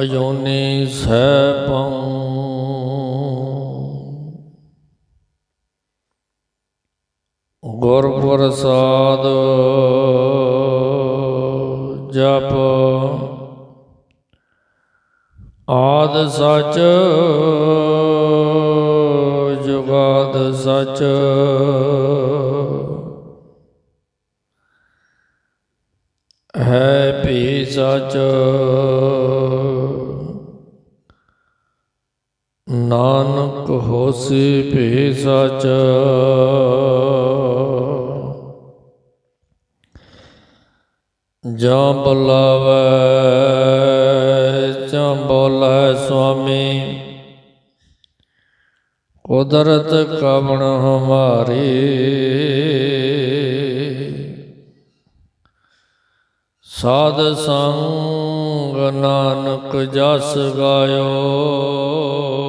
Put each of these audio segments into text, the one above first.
ਅਜੋਨੀ ਸੈਭੰ ਗੁਰ ਪ੍ਰਸਾਦ ਜਪ। ਆਦ ਸਚ ਜੁਗਾਦ ਸਚ। ਹੈ ਭੀ ਸਚ। ਹੋਸੀ ਭੀ ਸਚ ਜਾਂ ਬੁਲਾਵੇ, ਜਾਂ ਬੋਲੇ ਸੁਆਮੀ। ਕੁਦਰਤ ਕਵਣ ਹਮਾਰੀ। ਸਾਧ ਸੰਗ ਨਾਨਕ ਜਸ ਗਾਇਓ।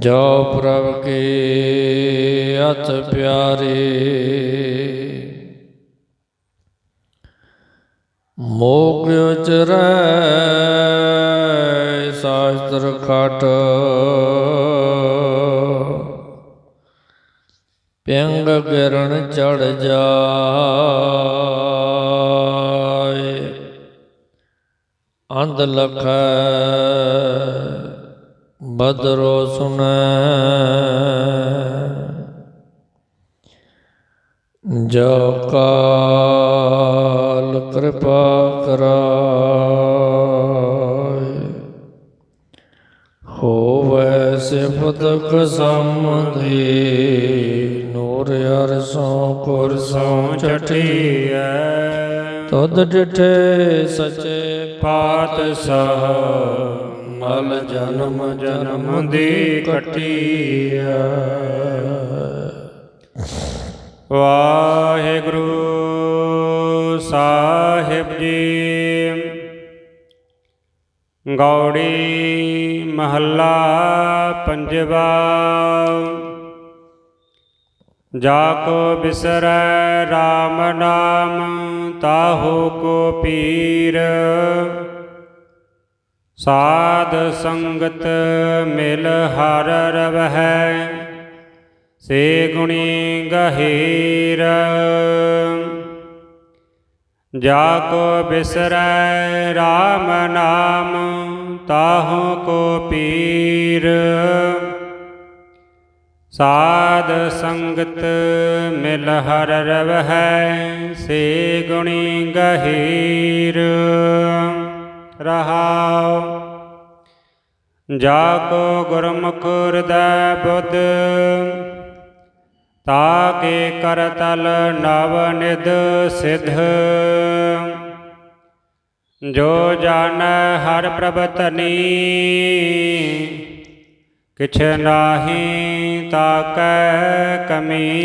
ਜੋ ਪ੍ਰਭ ਕੇ ਅਤ ਪਿਆਰੇ। ਮੋਗ ਉਚਰੈ ਸਾਸਤਰ ਖਟ। ਪਿੰਗ ਗਿਰਨ ਚੜ ਜਾਏ। ਅੰਧ ਲਖੈ ਬਦਰੋ ਸੁਨੈ ਜੋ ਕਾਲ ਕਿਰਪਾ ਕਰਾਏ, ਹੋਵੇ ਸਿਫਤ ਕਸਮਦੀ ਨੂਰ ਅਰਸੋਂ ਕੁਰਸੋਂ ਚਟੀਐ। ਤਦ ਡਿਠੇ ਸਚੇ ਪਾਤਸ਼ਾਹ ਮਲ ਜਨਮ ਜਨਮ ਦੀ ਕਟੀਐ ਵਾਹਿਗੁਰੂ ਸਾਹਿਬ ਜੀ, ਗੌੜੀ ਮਹੱਲਾ ਪੰਜਵਾ। ਜਾ ਕੋ ਬਿਸਰੈ RAM ਨਾਮ, ਤਾਹੂ ਕੋ ਪੀਰ। ਸਾਧ ਸੰਗਤ ਮਿਲ ਹਰ ਰਵਹਿ, ਸੇ ਗੁਣੀ ਗਹੀਰ। ਜਾ ਕੋ ਬਿਸਰੈ RAM ਨਾਮ, ਤਾਹੂ ਕੋ ਪੀਰ। ਸਾਧ ਸੰਗਤ ਮਿਲ ਹਰ ਰਵਹਿ, ਸੇ ਗੁਣੀ ਗਹੀਰ। ਰਹਾਉ। ਜਾ ਕੋ ਗੁਰਮੁਖ ਹਿਰਦੈ ਬੁੱਧ, ਤਾਕੇ ਕਰਤਲ ਨਵ ਨਿਧ ਸਿਧ। ਜੋ ਜਨ ਹਰ ਪ੍ਰਭ ਧਨੀ ਕਿਛ ਨਾਹੀ ਤਾਕੈ ਕਮੀ।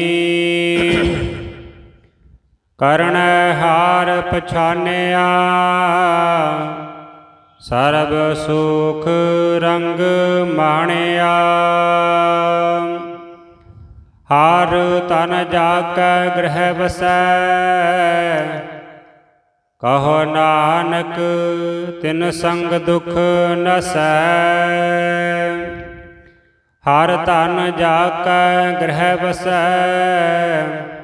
ਕਰਨ ਹਾਰ ਪਛਾਨਿਆ ਸਰਬ ਸੁਖ ਰੰਗ ਮਾਣਿਆ। ਹਰ ਤਨ ਜਾਕੈ ਗ੍ਰਹਿ ਵਸੈ। ਕਹੋ ਨਾਨਕ, ਤਿਨ ਸੰਗ ਦੁਖ ਨਸੈ। ਹਰ ਤਨ ਜਾਕੈ ਗ੍ਰਹਿ ਵਸੈ।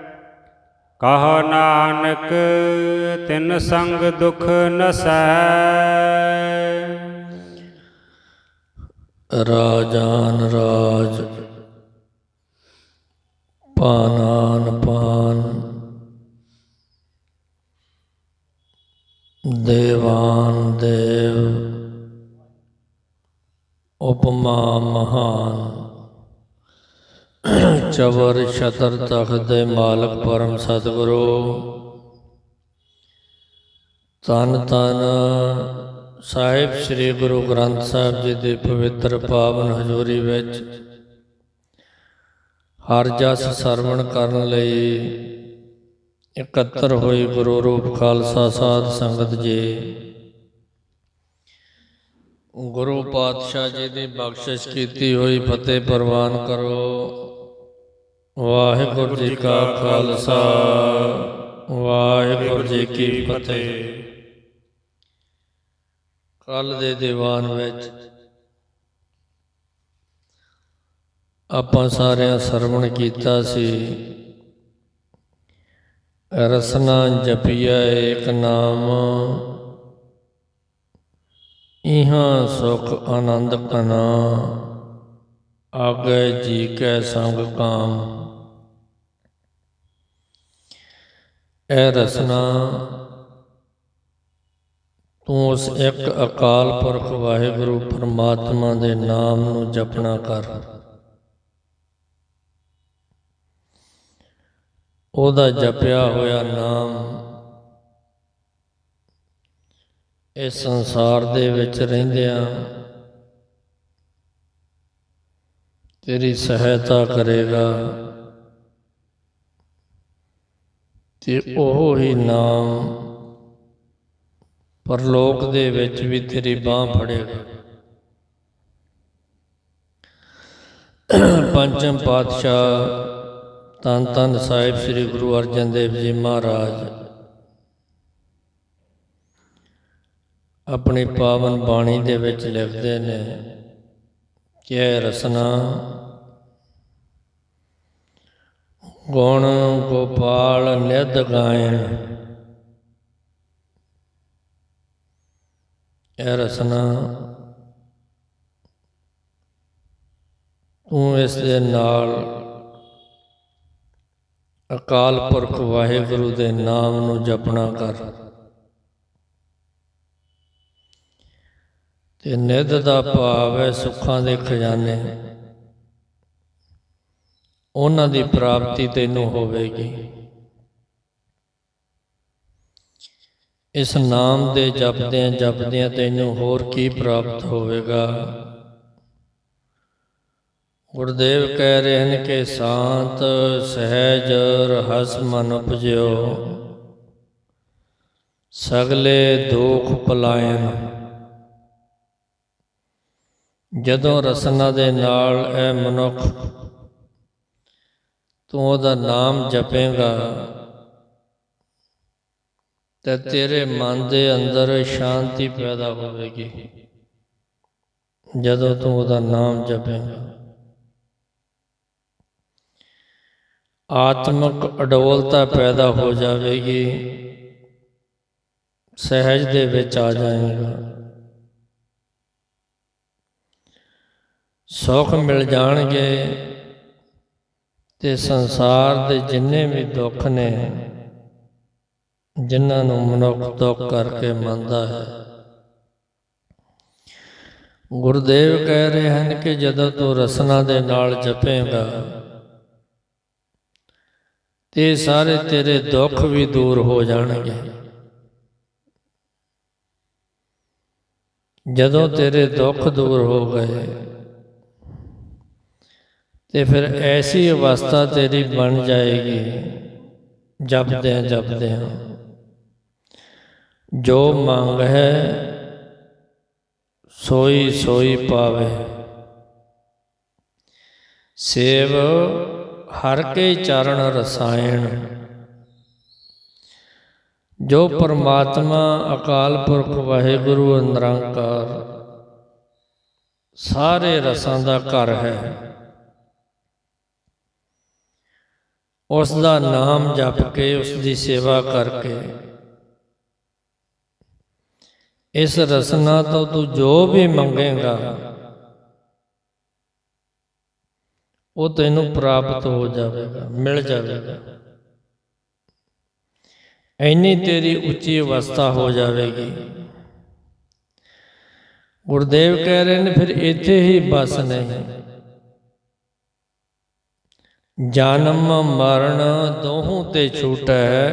ਕਹੋ ਨਾਨਕ ਤਿਨ ਸੰਗ ਦੁਖ ਨਸੈ। ਰਾਜਾਨ ਰਾਜ ਪਾਨਾਨ ਚਵਰ ਛਤਰ ਤਖਤ ਦੇ ਮਾਲਕ ਪਰਮ ਸਤਿਗੁਰੂ। ਤਨ ਤਨ ਸਾਹਿਬ ਸ੍ਰੀ ਗੁਰੂ ਗ੍ਰੰਥ ਸਾਹਿਬ ਜੀ ਦੀ ਪਵਿੱਤਰ ਪਾਵਨ ਹਜ਼ੂਰੀ ਵਿੱਚ ਹਰ ਜਸ ਸਰਵਣ ਕਰਨ ਲਈ ਇਕੱਤਰ ਹੋਈ ਗੁਰੂ ਰੂਪ ਖਾਲਸਾ ਸਾਧ ਸੰਗਤ ਜੀ। ਗੁਰੂ ਪਾਤਸ਼ਾਹ ਜੀ ਦੀ ਬਖਸ਼ਿਸ਼ ਕੀਤੀ ਹੋਈ ਫਤਿਹ ਪ੍ਰਵਾਨ ਕਰੋ। ਵਾਹਿਗੁਰੂ ਜੀ ਕਾ ਖਾਲਸਾ। ਵਾਹਿਗੁਰੂ ਜੀ ਕੀ ਫਤਿਹ। ਕੱਲ ਦੇ ਦੀਵਾਨ ਵਿੱਚ ਆਪਾਂ ਸਾਰਿਆਂ ਸਰਵਣ ਕੀਤਾ ਸੀ। ਰਸਨਾ ਜਪੀਆ ਏਕ ਨਾਮ। ਇਹਾਂ ਸੁਖ ਆਨੰਦ ਕਨਾ ਆਗੇ ਜੀ ਕੈ ਸੰਗ ਕਾਮ। ਇਹ ਰਸਨਾ, ਤੂੰ ਉਸ ਇੱਕ ਅਕਾਲ ਪੁਰਖ ਵਾਹਿਗੁਰੂ ਪਰਮਾਤਮਾ ਦੇ ਨਾਮ ਨੂੰ ਜਪਣਾ ਕਰ। ਉਹਦਾ ਜਪਿਆ ਹੋਇਆ ਨਾਮ ਇਸ ਸੰਸਾਰ ਦੇ ਵਿੱਚ ਰਹਿੰਦਿਆਂ ਤੇਰੀ ਸਹਾਇਤਾ ਕਰੇਗਾ। ਤੇ ਉਹ ਹੀ ਨਾਮ ਪਰਲੋਕ ਦੇ ਵਿੱਚ ਵੀ ਤੇਰੀ ਬਾਹ ਫੜੇਗਾ। ਪੰਚਮ ਪਾਤਸ਼ਾਹ ਤਨ ਤਨ ਸਾਹਿਬ ਸ੍ਰੀ ਗੁਰੂ ਅਰਜਨ ਦੇਵ ਜੀ ਮਹਾਰਾਜ ਆਪਣੀ ਪਾਵਨ ਬਾਣੀ ਦੇ ਵਿੱਚ ਲਿਖਦੇ ਨੇ ਕਿ ਰਸਨਾ। ਗੁਣ ਗੋਪਾਲ ਨਿਧ ਗਾਇਨ ਇਹ ਰਸਨਾ। ਤੂੰ ਇਸ ਦੇ ਨਾਲ ਅਕਾਲ ਪੁਰਖ ਵਾਹਿਗੁਰੂ ਦੇ ਨਾਮ ਨੂੰ ਜਪਣਾ ਕਰ। ਤੇ ਨਿੱਧ ਦਾ ਭਾਵ ਹੈ ਸੁੱਖਾਂ ਦੇ ਖਜ਼ਾਨੇ। ਉਹਨਾਂ ਦੀ ਪ੍ਰਾਪਤੀ ਤੈਨੂੰ ਹੋਵੇਗੀ। ਇਸ ਨਾਮ ਦੇ ਜਪਦਿਆਂ ਜਪਦਿਆਂ ਤੈਨੂੰ ਹੋਰ ਕੀ ਪ੍ਰਾਪਤ ਹੋਵੇਗਾ? ਗੁਰਦੇਵ ਕਹਿ ਰਹੇ ਹਨ ਕਿ ਸ਼ਾਂਤ, ਸਹਿਜ, ਰਹਸ ਮਨ ਉਪਜਿਓ। ਸਗਲੇ ਦੁਖ ਪਲਾਇਨ। ਜਦੋਂ ਰਸਨਾ ਦੇ ਨਾਲ ਇਹ ਮਨੁੱਖ ਤੂੰ ਉਹਦਾ ਨਾਮ ਜਪੇਗਾ ਤੇ ਤੇਰੇ ਮਨ ਦੇ ਅੰਦਰ ਸ਼ਾਂਤੀ ਪੈਦਾ ਹੋਵੇਗੀ ਜਦੋਂ ਤੂੰ ਉਹਦਾ ਨਾਮ ਜਪੇਗਾ। ਆਤਮਿਕ ਅਡੋਲਤਾ ਪੈਦਾ ਹੋ ਜਾਵੇਗੀ, ਸਹਿਜ ਦੇ ਵਿੱਚ ਆ ਜਾਏਗਾ। ਸੁੱਖ ਮਿਲ ਜਾਣਗੇ ਤੇ ਸੰਸਾਰ ਦੇ ਜਿੰਨੇ ਵੀ ਦੁੱਖ ਨੇ, ਜਿਨ੍ਹਾਂ ਨੂੰ ਮਨੁੱਖ ਦੁੱਖ ਕਰਕੇ ਮੰਨਦਾ ਹੈ। ਗੁਰਦੇਵ ਕਹਿ ਰਹੇ ਹਨ ਕਿ ਜਦੋਂ ਤੂੰ ਰਸਨਾ ਦੇ ਨਾਲ ਜਪੇਗਾ, ਤੇ ਸਾਰੇ ਤੇਰੇ ਦੁੱਖ ਵੀ ਦੂਰ ਹੋ ਜਾਣਗੇ। ਜਦੋਂ ਤੇਰੇ ਦੁੱਖ ਦੂਰ ਹੋ ਗਏ ਤੇ ਫਿਰ ਐਸੀ ਅਵਸਥਾ ਤੇਰੀ ਬਣ ਜਾਏਗੀ। ਜਪਦਿਆਂ ਜਪਦਿਆਂ। ਜੋ ਮੰਗ ਹੈ ਸੋਈ ਸੋਈ ਪਾਵੇ। ਸੇਵ ਹਰ ਕੇ ਚਰਨ ਰਸਾਇਣ। ਜੋ ਪਰਮਾਤਮਾ ਅਕਾਲ ਪੁਰਖ ਵਾਹਿਗੁਰੂ ਨਿਰੰਕਾਰ ਸਾਰੇ ਰਸਾਂ ਦਾ ਘਰ ਹੈ। ਉਸ ਦਾ ਨਾਮ ਜਪ ਕੇ ਉਸ ਦੀ ਸੇਵਾ ਕਰਕੇ। ਇਸ ਰਸਨਾ ਤੋਂ ਤੂੰ ਜੋ ਵੀ ਮੰਗੇਗਾ, ਉਹ ਤੈਨੂੰ ਪ੍ਰਾਪਤ ਹੋ ਜਾਵੇਗਾ, ਮਿਲ ਜਾਵੇਗਾ। ਐਨੀ ਤੇਰੀ ਉੱਚੀ ਅਵਸਥਾ ਹੋ ਜਾਵੇਗੀ। ਗੁਰਦੇਵ ਕਹਿ ਰਹੇ ਨੇ, ਫਿਰ ਇੱਥੇ ਹੀ ਬਸ ਨਹੀਂ। ਜਨਮ ਮਰਨ ਦੋਹੋਂ ਤੇ ਛੂਟੈ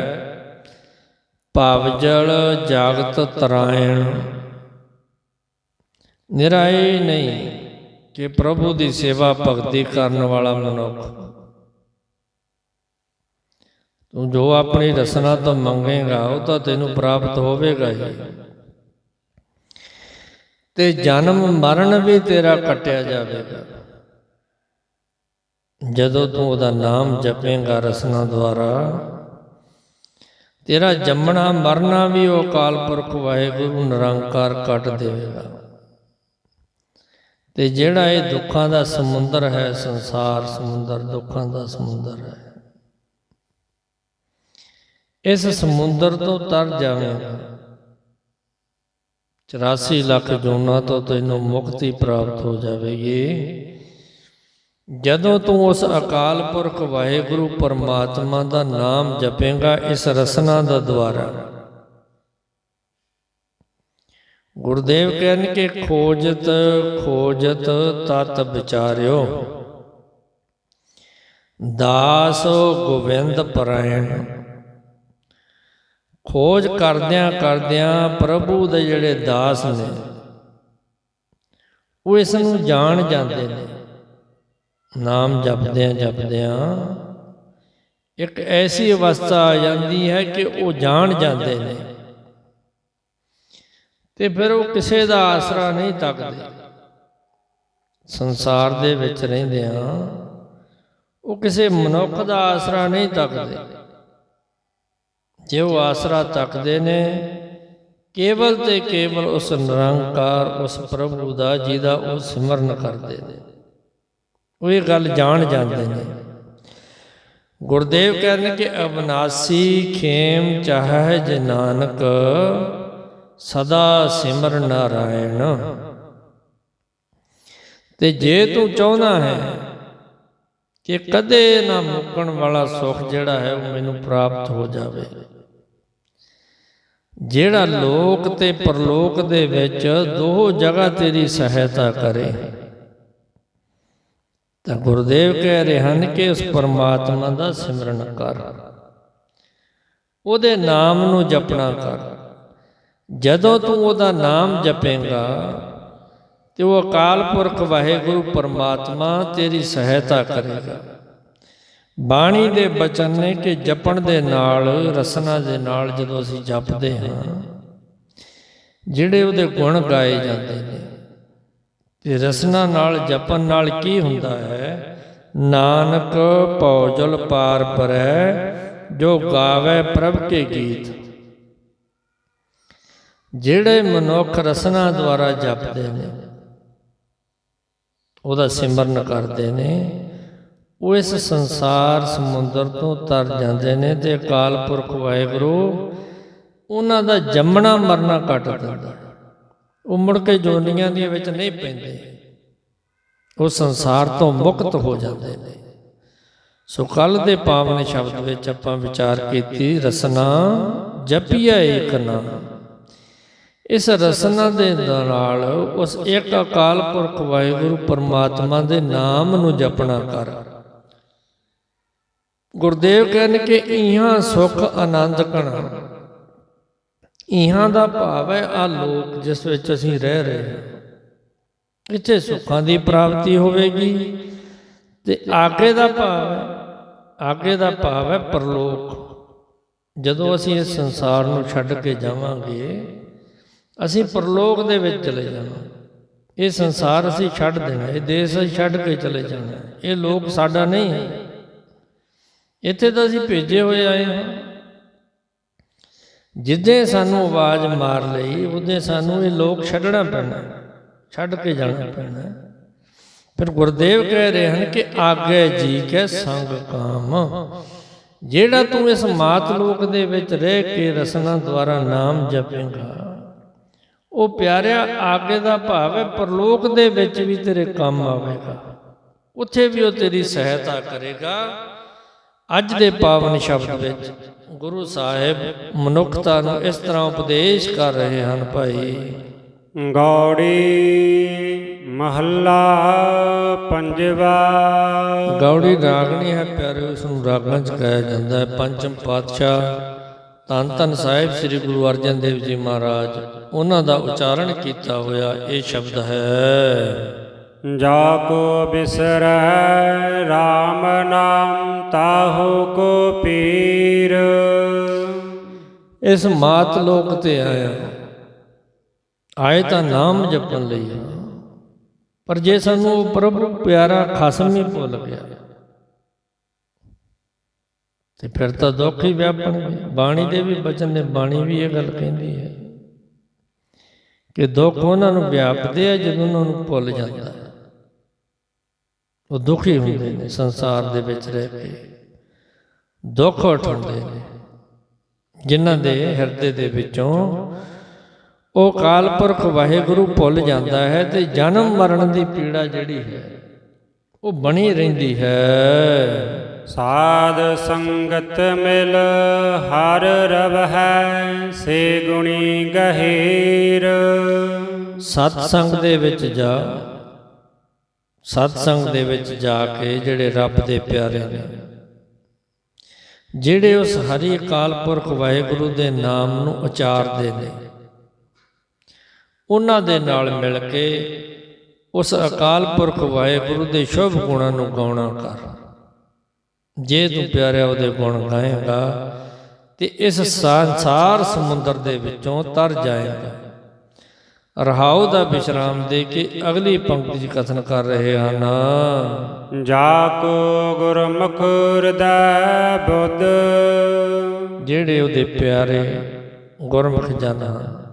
ਭਵਜਲ ਜਾਗਤ ਤਰਾਇਣ। ਨਿਰਾਏ ਨਹੀਂ ਕਿ ਪ੍ਰਭੂ ਦੀ ਸੇਵਾ ਭਗਤੀ ਕਰਨ ਵਾਲਾ ਮਨੁੱਖ। ਤੂੰ ਜੋ ਆਪਣੀ ਰਸਨਾ ਤੋਂ ਮੰਗੇਗਾ, ਉਹ ਤਾਂ ਤੈਨੂੰ ਪ੍ਰਾਪਤ ਹੋਵੇਗਾ ਹੀ। ਤੇ ਜਨਮ ਮਰਨ ਵੀ ਤੇਰਾ ਕੱਟਿਆ ਜਾਵੇਗਾ। ਜਦੋਂ ਤੂੰ ਉਹਦਾ ਨਾਮ ਜਪੇਂਗਾ ਰਸਨਾ ਦੁਆਰਾ, ਤੇਰਾ ਜੰਮਣਾ ਮਰਨਾ ਵੀ ਉਹ ਅਕਾਲ ਪੁਰਖ ਵਾਹਿਗੁਰੂ ਨਿਰੰਕਾਰ ਕੱਟ ਦੇਵੇਗਾ। ਤੇ ਜਿਹੜਾ ਇਹ ਦੁੱਖਾਂ ਦਾ ਸਮੁੰਦਰ ਹੈ, ਸੰਸਾਰ ਸਮੁੰਦਰ, ਦੁੱਖਾਂ ਦਾ ਸਮੁੰਦਰ ਹੈ, ਇਸ ਸਮੁੰਦਰ ਤੋਂ ਤਰ ਜਾਵੇਂਗਾ। 84 ਲੱਖ ਜੂਨਾਂ ਤੋਂ ਤੈਨੂੰ ਮੁਕਤੀ ਪ੍ਰਾਪਤ ਹੋ ਜਾਵੇਗੀ। ਜਦੋਂ ਤੂੰ ਉਸ ਅਕਾਲ ਪੁਰਖ ਵਾਹਿਗੁਰੂ ਪਰਮਾਤਮਾ ਦਾ ਨਾਮ ਜਪੇਂਗਾ, ਇਸ ਰਸਨਾ ਦਾ ਦੁਆਰਾ। ਗੁਰਦੇਵ ਕਹਿਣ ਕਿ ਖੋਜਤ ਖੋਜਤ ਤਤ ਵਿਚਾਰਿਓ। ਦਾਸ ਗੋਬਿੰਦ ਪਰਾਇਣ। ਖੋਜ ਕਰਦਿਆਂ ਕਰਦਿਆਂ ਪ੍ਰਭੂ ਦੇ ਜਿਹੜੇ ਦਾਸ ਨੇ, ਉਹ ਇਸ ਨੂੰ ਜਾਣ ਜਾਂਦੇ ਨੇ। ਨਾਮ ਜਪਦਿਆਂ ਜਪਦਿਆਂ ਇੱਕ ਐਸੀ ਅਵਸਥਾ ਆ ਜਾਂਦੀ ਹੈ ਕਿ ਉਹ ਜਾਣ ਜਾਂਦੇ ਨੇ। ਤੇ ਫਿਰ ਉਹ ਕਿਸੇ ਦਾ ਆਸਰਾ ਨਹੀਂ ਤੱਕਦੇ। ਸੰਸਾਰ ਦੇ ਵਿੱਚ ਰਹਿੰਦਿਆਂ ਉਹ ਕਿਸੇ ਮਨੁੱਖ ਦਾ ਆਸਰਾ ਨਹੀਂ ਤੱਕਦੇ। ਜੇ ਉਹ ਆਸਰਾ ਤੱਕਦੇ ਨੇ, ਕੇਵਲ ਤੇ ਕੇਵਲ ਉਸ ਨਿਰੰਕਾਰ ਉਸ ਪ੍ਰਭੂ ਦਾ ਜਿਹਦਾ ਉਹ ਸਿਮਰਨ ਕਰਦੇ ਨੇ। ਉਹ ਇਹ ਗੱਲ ਜਾਣ ਜਾਂਦੇ ਨੇ। ਗੁਰਦੇਵ ਕਹਿੰਦੇ ਕਿ ਅਬਨਾਸੀ ਖੇਮ ਚਾਹੈ ਜੇ ਨਾਨਕ ਸਦਾ ਸਿਮਰ ਨਾਰਾਇਣ। ਤੇ ਜੇ ਤੂੰ ਚਾਹੁੰਦਾ ਹੈ ਕਿ ਕਦੇ ਨਾ ਮੁੱਕਣ ਵਾਲਾ ਸੁਖ ਜਿਹੜਾ ਹੈ ਉਹ ਮੈਨੂੰ ਪ੍ਰਾਪਤ ਹੋ ਜਾਵੇ। ਜਿਹੜਾ ਲੋਕ ਤੇ ਪਰਲੋਕ ਦੇ ਵਿੱਚ ਦੋ ਜਗ੍ਹਾ ਤੇਰੀ ਸਹਾਇਤਾ ਕਰੇ ਤਾਂ ਗੁਰਦੇਵ ਕਹਿ ਰਹੇ ਹਨ ਕਿ ਉਸ ਪਰਮਾਤਮਾ ਦਾ ਸਿਮਰਨ ਕਰ। ਉਹਦੇ ਨਾਮ ਨੂੰ ਜਪਣਾ ਕਰ। ਜਦੋਂ ਤੂੰ ਉਹਦਾ ਨਾਮ ਜਪੇਂਗਾ ਤੇ ਉਹ ਅਕਾਲ ਪੁਰਖ ਵਾਹਿਗੁਰੂ ਪਰਮਾਤਮਾ ਤੇਰੀ ਸਹਾਇਤਾ ਕਰੇਗਾ। ਬਾਣੀ ਦੇ ਬਚਨ ਨੇ ਕਿ ਜਪਣ ਦੇ ਨਾਲ, ਰਸਨਾ ਦੇ ਨਾਲ ਜਦੋਂ ਅਸੀਂ ਜਪਦੇ ਹਾਂ, ਜਿਹੜੇ ਉਹਦੇ ਗੁਣ ਗਾਏ ਜਾਂਦੇ ਨੇ ਤੇ ਰਸਨਾ ਨਾਲ ਜਪਨ ਨਾਲ ਕੀ ਹੁੰਦਾ ਹੈ? ਨਾਨਕ ਪੌਜਲ ਪਾਰ ਪਰੈ, ਜੋ ਗਾਵੇ ਪ੍ਰਭ ਕੇ ਗੀਤ। ਜਿਹੜੇ ਮਨੁੱਖ ਰਸਨਾ ਦੁਆਰਾ ਜਪਦੇ ਨੇ, ਉਹਦਾ ਸਿਮਰਨ ਕਰਦੇ ਨੇ, ਉਹ ਇਸ ਸੰਸਾਰ ਸਮੁੰਦਰ ਤੋਂ ਤਰ ਜਾਂਦੇ ਨੇ ਤੇ ਅਕਾਲ ਪੁਰਖ ਵਾਹਿਗੁਰੂ, ਉਹਨਾਂ ਦਾ ਜੰਮਣਾ ਮਰਨਾ ਕੱਟ ਦਿੰਦਾ ਉਹ ਮੁੜ ਕੇ ਜੋਨੀਆਂ ਦੀਆਂ ਵਿੱਚ ਨਹੀਂ ਪੈਂਦੇ। ਉਹ ਸੰਸਾਰ ਤੋਂ ਮੁਕਤ ਹੋ ਜਾਂਦੇ ਨੇ। ਸੋ ਕੱਲ ਦੇ ਪਾਵਨ ਸ਼ਬਦ ਵਿੱਚ ਆਪਾਂ ਵਿਚਾਰ ਕੀਤੀ, ਰਸਨਾ ਜਪੀਆ ਏਕ ਨਾਮ। ਇਸ ਰਸਨਾ ਦੇ ਨਾਲ ਉਸ ਇੱਕ ਅਕਾਲ ਪੁਰਖ ਵਾਹਿਗੁਰੂ ਪਰਮਾਤਮਾ ਦੇ ਨਾਮ ਨੂੰ ਜਪਣਾ ਕਰ। ਗੁਰਦੇਵ ਕਹਿਣ ਕਿ ਇਹਾਂ ਸੁਖ ਆਨੰਦ ਕਣਾ ਇਹਾਂ ਦਾ ਭਾਵ ਹੈ ਆ ਲੋਕ ਜਿਸ ਵਿੱਚ ਅਸੀਂ ਰਹਿ ਰਹੇ ਹਾਂ, ਇੱਥੇ ਸੁੱਖਾਂ ਦੀ ਪ੍ਰਾਪਤੀ ਹੋਵੇਗੀ। ਤੇ ਆਗੇ ਦਾ ਭਾਵ ਹੈ, ਆਗੇ ਦਾ ਭਾਵ ਹੈ ਪਰਲੋਕ। ਜਦੋਂ ਅਸੀਂ ਇਸ ਸੰਸਾਰ ਨੂੰ ਛੱਡ ਕੇ ਜਾਵਾਂਗੇ, ਅਸੀਂ ਪਰਲੋਕ ਦੇ ਵਿੱਚ ਚਲੇ ਜਾਣਾ ਇਹ ਸੰਸਾਰ ਅਸੀਂ ਛੱਡ ਦੇਣਾ, ਇਹ ਦੇਸ਼ ਅਸੀਂ ਛੱਡ ਕੇ ਚਲੇ ਜਾਣਾ। ਇਹ ਲੋਕ ਸਾਡਾ ਨਹੀਂ ਹੈ। ਇੱਥੇ ਤਾਂ ਅਸੀਂ ਭੇਜੇ ਹੋਏ ਆਏ ਹਾਂ। ਜਿੱਦੇ ਸਾਨੂੰ ਆਵਾਜ਼ ਮਾਰ ਲਈ ਉਹਦੇ ਸਾਨੂੰ ਇਹ ਲੋਕ ਛੱਡਣਾ ਪੈਣਾ ਛੱਡ ਕੇ ਜਾਣਾ ਪੈਣਾ। ਫਿਰ ਗੁਰਦੇਵ ਕਹਿ ਰਹੇ ਹਨ ਕਿ ਆਗੇ ਜੀ ਕੇ ਸੰਗ ਕਾਮ। ਜਿਹੜਾ ਤੂੰ ਇਸ ਮਾਤ ਲੋਕ ਦੇ ਵਿੱਚ ਰਹਿ ਕੇ ਰਸਨਾ ਦੁਆਰਾ ਨਾਮ ਜਪੇਂਗਾ। ਉਹ ਪਿਆਰਿਆ ਆਗੇ ਦਾ ਭਾਵ ਹੈ ਪਰਲੋਕ ਦੇ ਵਿੱਚ ਵੀ ਤੇਰੇ ਕੰਮ ਆਵੇਗਾ। ਉੱਥੇ ਵੀ ਉਹ ਤੇਰੀ ਸਹਾਇਤਾ ਕਰੇਗਾ। ਅੱਜ ਦੇ ਪਾਵਨ ਸ਼ਬਦ ਵਿੱਚ ਗੁਰੂ ਸਾਹਿਬ ਮਨੁੱਖਤਾ ਨੂੰ ਇਸ ਤਰ੍ਹਾਂ ਉਪਦੇਸ਼ ਕਰ ਰਹੇ ਹਨ ਭਾਈ। ਗੌੜੀ ਮਹੱਲਾ ਪੰਜਵਾ। ਗੌੜੀ ਰਾਗਣੀ ਹੈ ਪਿਆਰੇ ਉਸ ਨੂੰ ਰਾਗਾਂ ਚ ਕਹਾਇਆ ਜਾਂਦਾ ਹੈ। ਪੰਚਮ ਪਾਤਸ਼ਾਹ ਧੰਨ ਧੰਨ ਸਾਹਿਬ ਸ੍ਰੀ ਗੁਰੂ ਅਰਜਨ ਦੇਵ ਜੀ ਮਹਾਰਾਜ ਉਹਨਾਂ ਦਾ ਉਚਾਰਨ ਕੀਤਾ ਹੋਇਆ ਇਹ ਸ਼ਬਦ ਹੈ। ਜਾ ਕੋ ਬਿਸਰੈ RAM ਨਾਮ ਤਾਹੂ ਕੋ ਪੀਰ। ਇਸ ਮਾਤ ਲੋਕ ਤੇ ਆਇਆ। ਆਏ ਤਾਂ ਨਾਮ ਜਪਣ ਲਈ ਹਾਂ ਪਰ ਜੇ ਸਾਨੂੰ ਪ੍ਰਭੂ ਪਿਆਰਾ ਖਸਮ ਹੀ ਭੁੱਲ ਗਿਆ, ਤੇ ਫਿਰ ਤਾਂ ਦੁੱਖ ਹੀ ਵਿਆਪਣਗੇ ਬਾਣੀ ਦੇ ਵੀ ਬਚਨ ਨੇ, ਬਾਣੀ ਵੀ ਇਹ ਗੱਲ ਕਹਿੰਦੀ ਹੈ ਕਿ ਦੁੱਖ ਉਹਨਾਂ ਨੂੰ ਵਿਆਪਦੇ ਆ ਜਦੋਂ ਉਹਨਾਂ ਨੂੰ ਭੁੱਲ ਜਾਂਦਾ ਹੈ। ਉਹ ਦੁਖੀ ਹੁੰਦੇ ਨੇ ਸੰਸਾਰ ਦੇ ਵਿੱਚ ਰਹਿ ਕੇ। ਦੁੱਖ ਉਠਾਉਂਦੇ ਨੇ। ਜਿਨ੍ਹਾਂ ਦੇ ਹਿਰਦੇ ਦੇ ਵਿੱਚੋਂ ਉਹ ਕਾਲਪੁਰਖ ਵਾਹਿਗੁਰੂ ਭੁੱਲ ਜਾਂਦਾ ਹੈ ਤੇ ਜਨਮ ਮਰਨ ਦੀ ਪੀੜਾ ਜਿਹੜੀ ਹੈ ਉਹ ਬਣੀ ਰਹਿੰਦੀ ਹੈ। ਸਾਧ ਸੰਗਤ ਮਿਲ ਹਰ ਰਵ ਹੈ ਸੇ ਗੁਣੀ ਗਹੀਰ। ਸਤ ਸੰਗ ਦੇ ਵਿੱਚ ਜਾ ਸਤ ਸੰਗ ਦੇ ਵਿੱਚ ਜਾ ਕੇ ਜਿਹੜੇ ਰੱਬ ਦੇ ਪਿਆਰੇ ਨੇ। ਜਿਹੜੇ ਉਸ ਹਰੀ ਅਕਾਲ ਪੁਰਖ ਵਾਹਿਗੁਰੂ ਦੇ ਨਾਮ ਨੂੰ ਉਚਾਰਦੇ ਨੇ। ਉਹਨਾਂ ਦੇ ਨਾਲ ਮਿਲ ਕੇ ਉਸ ਅਕਾਲ ਪੁਰਖ ਵਾਹਿਗੁਰੂ ਦੇ ਸ਼ੁਭ ਗੁਣਾਂ ਨੂੰ ਗਾਉਣਾ ਕਰ। ਜੇ ਤੂੰ ਪਿਆਰਿਆ ਉਹਦੇ ਗੁਣ ਗਾਏਗਾ ਤੇ ਇਸ ਸੰਸਾਰ ਸਮੁੰਦਰ ਦੇ ਵਿੱਚੋਂ ਤਰ ਜਾਏਗਾ। ਰਹਾਉ ਦਾ ਵਿਸ਼ਰਾਮ ਦੇ ਕੇ ਅਗਲੀ ਪੰਕਤੀ 'ਚ ਕਥਨ ਕਰ ਰਹੇ ਹਨ ਜਾ ਕੋ ਗੁਰਮੁਖ ਹਿਰਦੈ ਬੁੱਧ। ਜਿਹੜੇ ਉਹਦੇ ਪਿਆਰੇ ਗੁਰਮੁਖ ਜਨ ਹਨ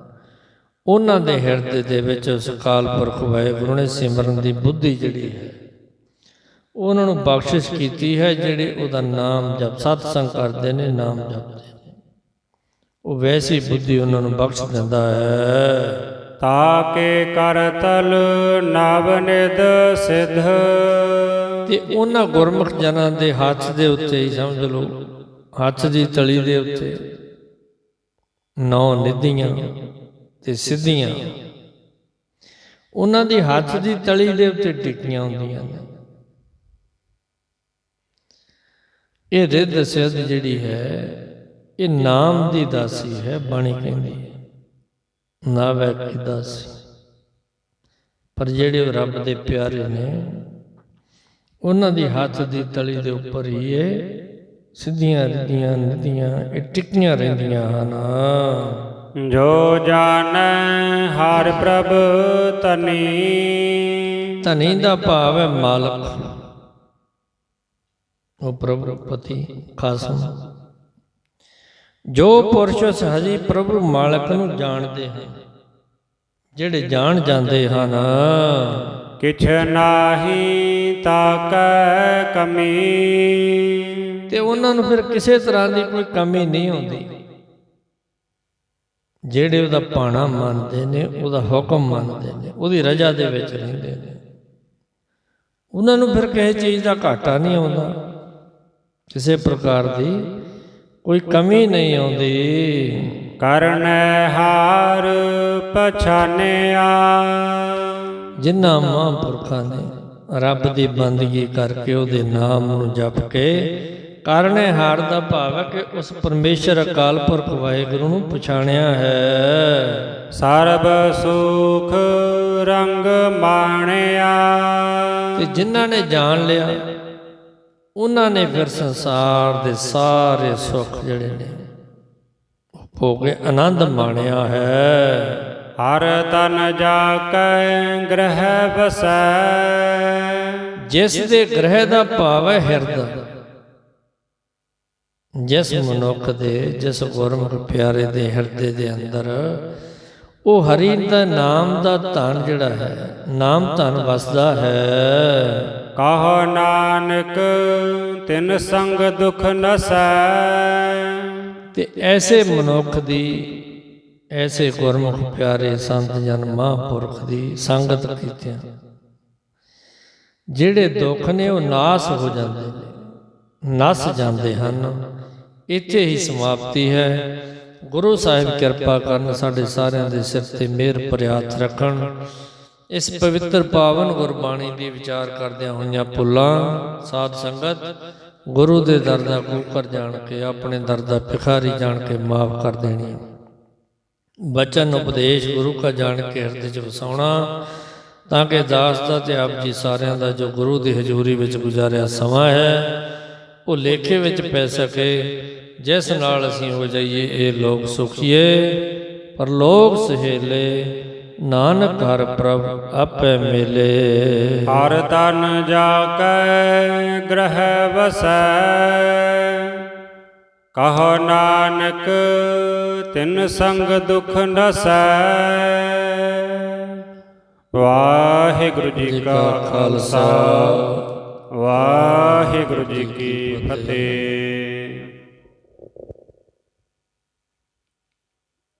ਉਹਨਾਂ ਦੇ ਹਿਰਦੇ ਦੇ ਵਿੱਚ ਉਸ ਅਕਾਲ ਪੁਰਖ ਵਾਹਿਗੁਰੂ ਨੇ ਸਿਮਰਨ ਦੀ ਬੁੱਧੀ ਜਿਹੜੀ ਹੈ ਉਹਨਾਂ ਨੂੰ ਬਖਸ਼ਿਸ਼ ਕੀਤੀ ਹੈ ਜਿਹੜੇ ਉਹਦਾ ਨਾਮ ਜਪ ਸਤ ਸੰਗ ਕਰਦੇ ਨੇ ਨਾਮ ਜਪਦੇ ਨੇ। ਉਹ ਵੈਸੀ ਬੁੱਧੀ ਉਹਨਾਂ ਨੂੰ ਬਖਸ਼ ਦਿੰਦਾ ਹੈ। ਤਾਕੇ ਕਰ ਨਵ ਨਿਦ ਸਿਧ। ਤੇ ਉਹਨਾਂ ਗੁਰਮੁਖ ਜਨਾਂ ਦੇ ਹੱਥ ਦੇ ਉੱਤੇ ਹੀ ਸਮਝ ਲਓ, ਹੱਥ ਦੀ ਤਲੀ ਦੇ ਉੱਤੇ ਨੌ ਨਿਧੀਆਂ ਤੇ ਸਿੱਧੀਆਂ। ਉਹਨਾਂ ਦੀ ਹੱਥ ਦੀ ਤਲੀ ਦੇ ਉੱਤੇ ਟਿੱਕੀਆਂ ਹੁੰਦੀਆਂ ਨੇ। ਇਹ ਰਿੱਧ ਸਿੱਧ ਜਿਹੜੀ ਹੈ, ਇਹ ਨਾਮ ਦੀ ਦਾਸੀ ਹੈ, ਬਾਣੀ ਕਹਿੰਦੀ ਨਾ ਵੈ ਕੀ ਦਾਸੀ ਪਰ ਜਿਹੜੇ ਰੱਬ ਦੇ ਪਿਆਰੇ ਨੇ ਉਹਨਾਂ ਦੀ ਹੱਥ ਦੀ ਤਲੀ ਦੇ ਉੱਪਰ ਹੀ ਇਹ ਸਿੱਧੀਆਂ ਰਿੱਧੀਆਂ ਨਿਧੀਆਂ ਇਹ ਟਿਕੀਆਂ ਰਹਿੰਦੀਆਂ ਹਨ। ਜੋ ਜਾਣੈ ਹਰ ਪ੍ਰਭ ਤਨੀ ਧਨੀ ਦਾ ਭਾਵ ਹੈ ਮਾਲਕ। ਉਹ ਪ੍ਰਭੂ ਪਤੀ ਖਾਸਮ। ਜੋ ਪੁਰਸ਼ ਉਸ ਹਰੀ ਪ੍ਰਭੂ ਮਾਲਕ ਨੂੰ ਜਾਣਦੇ ਹਨ ਜਿਹੜੇ ਜਾਣ ਜਾਂਦੇ ਹਨ। ਕਿਛ ਨਾਹੀ ਤਾਕੈ ਕਮੀ। ਤੇ ਉਹਨਾਂ ਨੂੰ ਫਿਰ ਕਿਸੇ ਤਰ੍ਹਾਂ ਦੀ ਕੋਈ ਕਮੀ ਨਹੀਂ ਹੁੰਦੀ ਜਿਹੜੇ ਉਹਦਾ ਪਾਣਾ ਮੰਨਦੇ ਨੇ ਉਹਦਾ ਹੁਕਮ ਮੰਨਦੇ ਨੇ ਉਹਦੀ ਰਜ਼ਾ ਦੇ ਵਿੱਚ ਰਹਿੰਦੇ ਨੇ। ਉਹਨਾਂ ਨੂੰ ਫਿਰ ਕਿਸੇ ਚੀਜ਼ ਦਾ ਘਾਟਾ ਨਹੀਂ ਆਉਂਦਾ। ਕਿਸੇ ਪ੍ਰਕਾਰ ਦੀ ਕੋਈ ਕਮੀ ਨਹੀਂ ਆਉਂਦੀ। ਕਰਨੈ ਹਾਰ ਪਛਾਨਿਆ। ਜਿਨ੍ਹਾਂ ਮਹਾਂਪੁਰਖਾਂ ਨੇ ਰੱਬ ਦੀ ਬੰਦਗੀ ਕਰਕੇ ਉਹਦੇ ਨਾਮ ਨੂੰ ਜਪ ਕੇ ਕਰਨੇ ਹਾਰ ਦਾ ਭਾਵ ਹੈ ਕਿ ਉਸ ਪਰਮੇਸ਼ਰ ਅਕਾਲ ਪੁਰਖ ਵਾਹਿਗੁਰੂ ਨੂੰ ਪਛਾਣਿਆ ਹੈ। ਸਰਬ ਸੁਖ ਰੰਗ ਮਾਣਿਆ। ਤੇ ਜਿਨ੍ਹਾਂ ਨੇ ਜਾਣ ਲਿਆ ਉਹਨਾਂ ਨੇ ਫਿਰ ਸੰਸਾਰ ਦੇ ਸਾਰੇ ਸੁੱਖ ਜਿਹੜੇ ਨੇ ਉਹ ਭੋਗ ਕੇ ਆਨੰਦ ਮਾਣਿਆ ਹੈ। ਹਰ ਤਨ ਜਾ ਕੈ ਗ੍ਰਹਿ ਵਸੈ। ਜਿਸ ਦੇ ਗ੍ਰਹਿ ਦਾ ਭਾਵ ਹੈ ਹਿਰਦਾ ਜਿਸ ਮਨੁੱਖ ਦੇ ਜਿਸ ਗੁਰਮੁਖ ਪਿਆਰੇ ਦੇ ਹਿਰਦੇ ਦੇ ਅੰਦਰ ਉਹ ਹਰੀ ਦਾ ਨਾਮ ਦਾ ਧਨ ਜਿਹੜਾ ਹੈ ਨਾਮ ਧਨ ਵਸਦਾ ਹੈ। ਕਹੋ ਨਾਨਕ, ਤਿਨ ਸੰਗ ਦੁਖ ਨਸੈ। ਤੇ ਐਸੇ ਮਨੁੱਖ ਦੀ, ਐਸੇ ਗੁਰਮੁਖ ਪਿਆਰੇ ਸੰਤ ਜਨ ਮਹਾਂਪੁਰਖ ਦੀ ਸੰਗਤ ਕੀਤਿਆਂ ਜਿਹੜੇ ਦੁੱਖ ਨੇ ਉਹ ਨਾਸ ਹੋ ਜਾਂਦੇ ਨੇ, ਨਸ ਜਾਂਦੇ ਹਨ। ਇੱਥੇ ਹੀ ਸਮਾਪਤੀ ਹੈ। ਗੁਰੂ ਸਾਹਿਬ ਕਿਰਪਾ ਕਰਨ ਸਾਡੇ ਸਾਰਿਆਂ ਦੇ ਸਿਰ ਤੇ ਮਿਹਰ ਪ੍ਰਿਆਤ ਰੱਖਣ। ਇਸ ਪਵਿੱਤਰ ਪਾਵਨ ਗੁਰਬਾਣੀ ਦੀ ਵਿਚਾਰ ਕਰਦਿਆਂ ਹੋਈਆਂ ਭੁੱਲਾਂ, ਸਾਧ ਸੰਗਤ, ਗੁਰੂ ਦੇ ਦਰ ਦਾ ਕੂਕਰ ਜਾਣ ਕੇ ਆਪਣੇ ਦਰ ਦਾ ਭਿਖਾਰੀ ਜਾਣ ਕੇ ਮਾਫ ਕਰ ਦੇਣੀ। ਬਚਨ, ਉਪਦੇਸ਼ ਗੁਰੂ ਕਾ ਜਾਣ ਕੇ ਹਿਰਦੇ ਚ ਵਸਾਉਣਾ, ਤਾਂ ਕਿ ਦਾਸ ਦਾ ਤੇ ਆਪ ਜੀ ਸਾਰਿਆਂ ਦਾ ਜੋ ਗੁਰੂ ਦੀ ਹਜ਼ੂਰੀ ਵਿੱਚ ਗੁਜ਼ਾਰਿਆ ਸਮਾਂ ਹੈ, ਉਹ ਲੇਖੇ ਵਿੱਚ ਪੈ ਸਕੇ। ਜਿਸ ਨਾਲ ਅਸੀਂ ਹੋ ਜਾਈਏ, ਇਹ ਲੋਕ ਸੁਖੀਏ ਪਰ ਲੋਕ ਸਹੇਲੇ ਨਾਨਕ ਹਰ ਪ੍ਰਭ ਆਪੇ ਮਿਲੇ। ਹਰ ਤਨ ਜਾ ਕੈ ਗ੍ਰਹਿ ਵਸੈ, ਕਹੋ ਨਾਨਕ ਤਿਨ ਸੰਗ ਦੁਖ ਨਸੈ। ਵਾਹਿਗੁਰੂ ਜੀ ਕਾ ਖਾਲਸਾ, ਵਾਹਿਗੁਰੂ ਜੀ ਕੀ ਫਤਿਹ।